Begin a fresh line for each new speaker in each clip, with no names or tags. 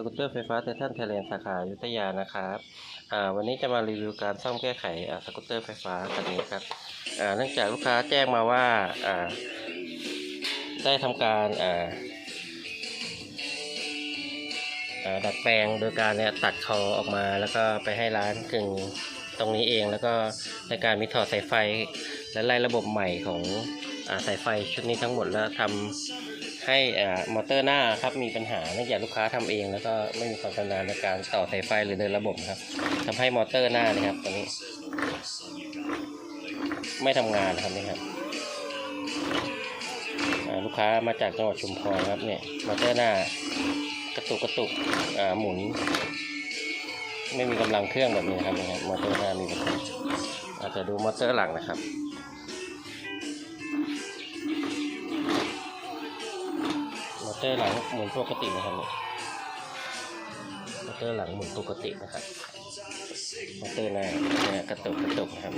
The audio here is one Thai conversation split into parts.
สกูตเตอร์ไฟฟ้าไททันไทยแลนด์สาขายุธยานะครับอ่าวันนี้จะมารีวิวการซ่อมแก้ไขอ่าสกูตเตอร์ไฟฟ้าคันนี้ครับอ่าเนื่องจากลูกค้าแจ้งมาว่าอ่าได้ทำการอ่าอ่าดัดแปลงโดยการเนี่ยตัดคอออกมา แล้วก็ไปให้ร้านกึ่งตรงนี้เอง แล้วก็ในการมีถอดสายไฟและไล่ระบบใหม่ของอาสายไฟชุดนี้ทั้งหมดแล้วทำ ให้มอเตอร์หน้าครับมีปัญหาเนื่องจากลูกค้าทำเอง แล้วก็ไม่มีความชำนาญในการต่อสายไฟหรือเดินระบบครับทำให้มอเตอร์หน้านะครับตอนนี้ ไม่ทำงานนะครับนี่ครับลูกค้ามาจากจังหวัดชุมพรครับเนี่ยมอเตอร์หน้ากระตุกกระตุกหมุน ไม่มีกำลังเครื่องแบบนี้ครับนะครับมอเตอร์หน้ามีปัญหาอาจจะดูมอเตอร์หลังนะครับ เตอร์หลังหมุนปกตินะครับนี่ยมอเตอร์หลังหมุนปกตินะครับมอเตอร์หน้าเนี่ยกระตุกกระตุกนะครับ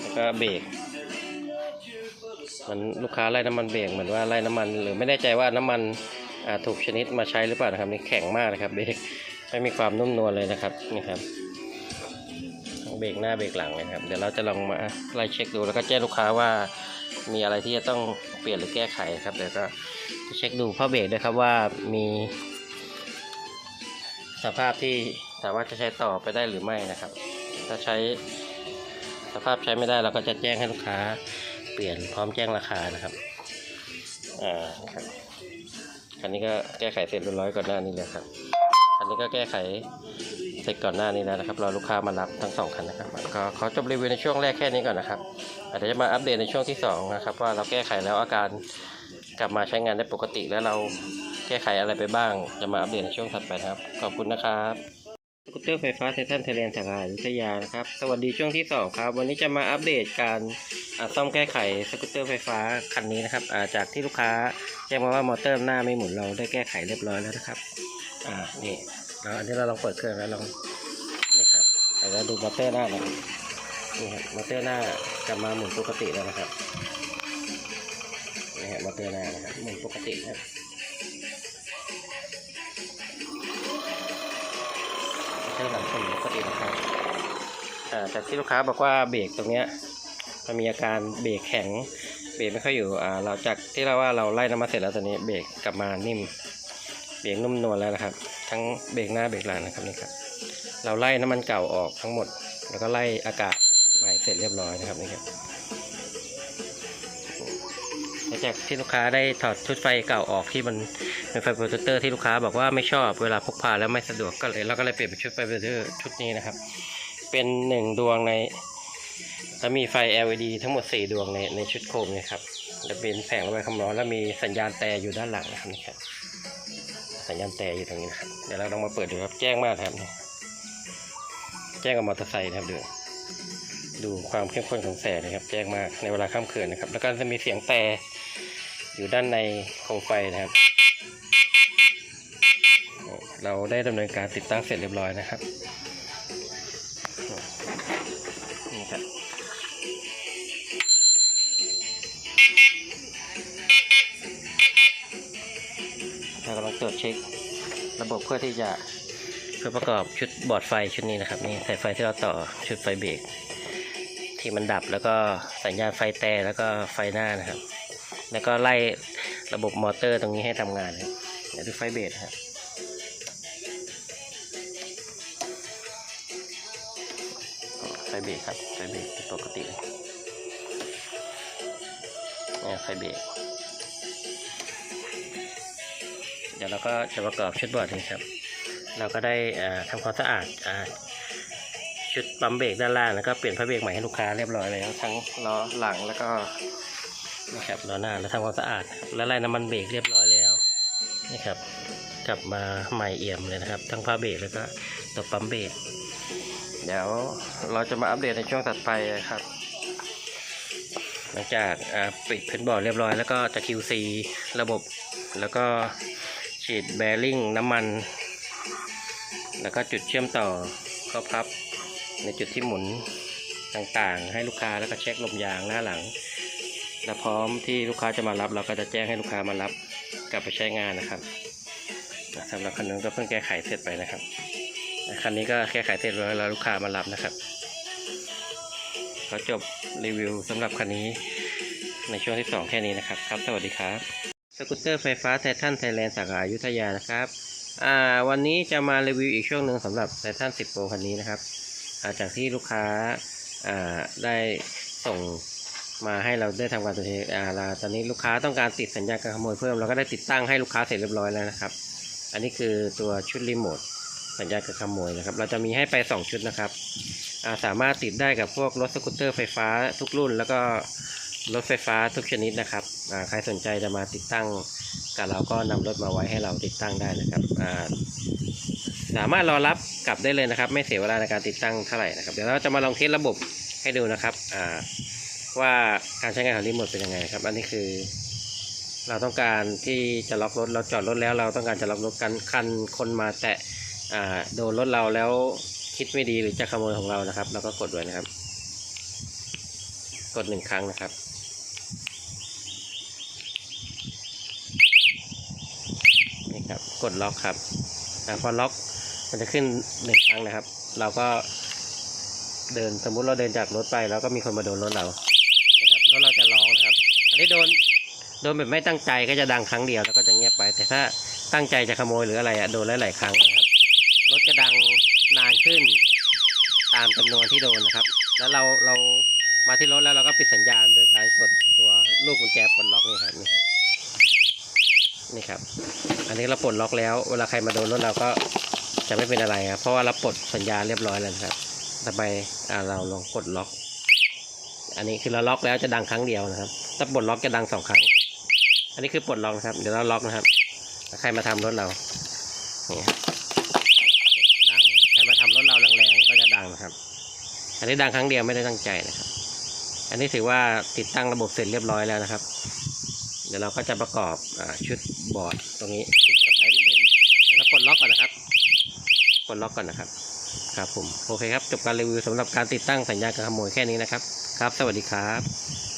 แล้วก็เบรกมันลูกค้าไล่น้ำมันเบรกเหมือนว่าไล่น้ำมัน หรือไม่แน่ใจว่าน้ำมันอ่าถูกชนิดมาใช้หรือเปล่านะครับนี่แข็งมากนะครับเบรกไม่มีความนุ่มนวลเลยนะครับนี่ครับเบรกหน้าเบรกหลังเลยนะครับเดี๋ยวเราจะลองมาไล่เช็คดูแล้วก็แจ้งลูกค้าว่ามีอะไรที่จะต้อง เปลี่ยนหรือแก้ไขครับเดี๋ยวก็จะเช็คดูผ้าเบรกด้วยครับว่ามี สภาพที่สามารถจะใช้ต่อไปได้หรือไม่นะครับ ถ้าใช้สภาพใช้ไม่ได้เราก็จะแจ้งให้ลูกค้า เปลี่ยนพร้อมแจ้งราคานะครับอ่าครับคันนี้ก็แก้ไขเสร็จเรียบร้อยก่อนหน้านี้เลยครับคันนี้ก็แก้ไข เสร็จก่อนหน้านี้แล้วนะครับรอลูกค้ามารับทั้งสองคันนะครับก็ขอจบรีวิวในช่วงแรกแค่นี้ก่อนนะครับอาจจะมาอัปเดตในช่วงที่2นะครับว่าเราแก้ไขแล้วอาการกลับมาใช้งานได้ปกติแล้วเราแก้ไขอะไรไปบ้าง จะมาอัปเดตในช่วงถัดไปครับ ขอบคุณนะครับสกูตเตอร์ไฟฟ้าไททันไทยแลนด์สาขาอยุธยานะครับ สวัสดีช่วงที่ 2 ครับ วันนี้จะมาอัปเดตการซ่อมแก้ไขสกูตเตอร์ไฟฟ้าคันนี้นะครับาจากที่ลูกค้าแจ้งมาว่ามอเตอร์หน้าไม่หมุนเราได้แก้ไขเรียบร้อยแล้วนะครับ อ่า นี่ อันนี้เราลองเปิดเครื่องแล้วลองนี่ครับแล้วดูมอเตอร์หน้าหน่อยนี่ครับมอเตอร์หน้ากลับมาหมุนปกติแล้วนะครับนี่ฮะมอเตอร์หน้านะครับหมุนปกตินะครับมอเตอร์หลังหมุนปกตินะครับอ่าจากที่ลูกค้าบอกว่าเบรกตรงเนี้ยมันมีอาการเบรกแข็งเบรกไม่ค่อยอยู่อ่าเราจากที่เราว่าเราไล่น้ำมันเสร็จแล้วตอนนี้เบรกกลับมานิ่ม เบรกนุ่มนวลแล้วนะครับ ทั้งเบรกหน้าเบรกหลังนะครับนี่ครับเราไล่น้ำมันเก่าออกทั้งหมด แล้วก็ไล่อากาศใหม่เสร็จเรียบร้อยนะครับนี่ครับหลังจากที่ลูกค้าได้ถอดชุดไฟเก่าออกที่มันเป็นไฟโปรเจคเตอร์ที่ลูกค้าบอกว่าไม่ชอบเวลาพกพาแล้วไม่สะดวกก็เลยเราก็เลยเปลี่ยนเป็นชุดไฟโปรเจคเตอร์ชุดนี้นะครับ เป็นหนึ่งดวงในแล้วมีไฟ LED ทั้งหมด 4 ดวงในในชุดโคมนี่ยครับจะเป็นแผงระบายความร้อนแล้วมีสัญญาณแต่อยู่ด้านหลังนะครับ สัญญาณแต่อยู่ตรงนี้นะครับ เดี๋ยวเราลองมาเปิดดูครับ แจ้งมากครับ แจ้งกับมอเตอร์ไซค์นะครับดูดูความเข้มข้นของแสงนะครับ แจ้งมากในเวลาค่ำคืนนะครับ แล้วก็จะมีเสียงแต่อยู่ด้านในโคมไฟนะครับ เราได้ดำเนินการติดตั้งเสร็จเรียบร้อยนะครับ เรากำลังตรวจเช็ค ระบบเพื่อที่จะเพื่อประกอบชุดบอร์ดไฟชุดนี้นะครับนี่สายไฟที่เราต่อชุดไฟเบรกที่มันดับแล้วก็สัญญาณไฟแต่แล้วก็ไฟหน้านะครับ แล้วก็ไล่ระบบมอเตอร์ตรงนี้ให้ทำงานนะเดี๋ยวดูไฟเบรกครับไฟเบรกครับไฟเบรกเป็นปกติเนี่ยไฟเบรก ดี๋ยวเราก็จะประกอบชุดบอร์ดนี้ครับ เราก็ได้อ่าทำความสะอาดอ่าชุดปั๊มเบรกด้านล่างแล้วก็เปลี่ยนผ้าเบรกใหม่ให้ลูกค้าเรียบร้อยแล้วทั้งล้อหลังแล้วก็นะครับล้อหน้าแล้วทำความสะอาดครับแล้วไล่น้ำมันเบรกเรียบร้อยแล้วนี่ครับกลับมาใหม่เอี่ยมเลยนะครับ ทั้งผ้าเบรกแล้วก็ตัวปั๊มเบรกเดี๋ยวเราจะมาอัปเดตในช่วงถัดไปนะครับ หลังจากอ่าปิดเพนบอร์ดเรียบร้อยแล้วก็จะ QC ระบบแล้วก็ ฉีดแบริ่งน้ำมัน แล้วก็จุดเชื่อมต่อก็พับในจุดที่หมุนต่างๆ ให้ลูกค้าแล้วก็เช็คลมยางหน้าหลัง และพร้อมที่ลูกค้าจะมารับ เราก็จะแจ้งให้ลูกค้ามารับกลับไปใช้งานนะครับสำหรับคันนู้นก็เพิ่งแก้ไขเสร็จไปนะครับคันนี้ก็แก้ไขเสร็จแล้วแล้วลูกค้ามารับนะครับขอจบรีวิวสำหรับคันนี้ในช่วงที่สองแค่นี้นะครับ ครับ สวัสดีครับ กูตเตอร์ไฟฟ้าไททันไทยแลนด์สาขาอยุธยานะครับ อ่า วันนี้จะมารีวิวอีกช่วงหนึ่งสำหรับไททัน10 Pro คันนี้นะครับาจากที่ลูกค้าอ่าได้ส่งมาให้เราได้ทำการตัวเองอ่าตอนนี้ลูกค้าต้องการติดสัญญาการขโมยเพิ่มเราก็ได้ติดตั้งให้ลูกค้าเสร็จเรียบร้อยแล้วนะครับ อันนี้คือตัวชุดรีโมทสัญญาการขโมยนะครับ เราจะมีให้ไป 2 ชุดนะครับาสามารถติดได้กับพวกรถสกูตเตอร์ไฟฟ้าทุกรุ่นแล้วก็ รถไฟฟ้าทุกชนิดนะครับใครสนใจจะมาติดตั้งกับเราก็นำรถมาไว้ให้เราติดตั้งได้นะครับสามารถรอรับกลับได้เลยนะครับ ไม่เสียเวลาในการติดตั้งเท่าไหร่นะครับเดี๋ยวเราจะมาลองเทสระบบให้ดูนะครับว่าการใช้งานของรีโมทเป็นยังไงนะครับ อันนี้คือ เราต้องการที่จะล็อกรถเราจอดรถแล้ว เราต้องการจะล็อกรถกันคันคนมาแตะโดนรถเราแล้วคิดไม่ดีหรือจะขโมยของเรานะครับ เราก็กดไว้นะครับ กดหนึ่งครั้งนะครับ ครับ กดล็อกครับอพอล็อกมันจะขึ้นหนึ่งครั้งนะครับ เราก็เดินสมมุติเราเดินจากรถไป แล้วก็มีคนมาโดนรถเรานะครับรถเราจะร้องนะครับ อันนี้โดนโดนแบบไม่ตั้งใจก็จะดังครั้งเดียวแล้วก็จะเงียบไป แต่ถ้าตั้งใจจะขโมยหรืออะไรอะโดนหลายๆครั้งนะครับรถจะดังนานขึ้น ตามจำนวนที่โดนนะครับ แล้วเราเรามาที่รถแล้วเราก็ปิดสัญญาณโดยการกดตัวลูกกุญแจปลดล็อกนี่ครับนี่ครับ นี่ครับ อันนี้เราปลดล็อกแล้ว เวลาใครมาโดนรถเราก็จะไม่เป็นอะไรครับ เพราะว่าเราปลดสัญญาเรียบร้อยแล้วครับต่อไปเราลองกดล็อก อันนี้คือเราล็อกแล้วจะดังครั้งเดียวนะครับ ถ้าปลดล็อกจะดังสองครั้ง อันนี้คือปลดล็อกนะครับ เดี๋ยวเราล็อกนะครับถ้าใครมาทำรถเรานี่ดัง ใครมาทำรถเราแรงๆก็จะดังนะครับ อันนี้ดังครั้งเดียวไม่ได้ตั้งใจนะครับ อันนี้ถือว่าติดตั้งระบบเสร็จเรียบร้อยแล้วนะครับ ดี๋ยวเราก็จะประกอบอาชุดบอร์ดตรงนี้ติดกับไปเหมือนเดิมเดี๋ยวเราปลดล็อกก่อนนะครับปลดล็อกก่อนนะครับ ครับผมโอเคครับจบการรีวิวสำหรับการติดตั้งสัญญาณการขโมยแค่นี้นะครับ ครับ สวัสดีครับ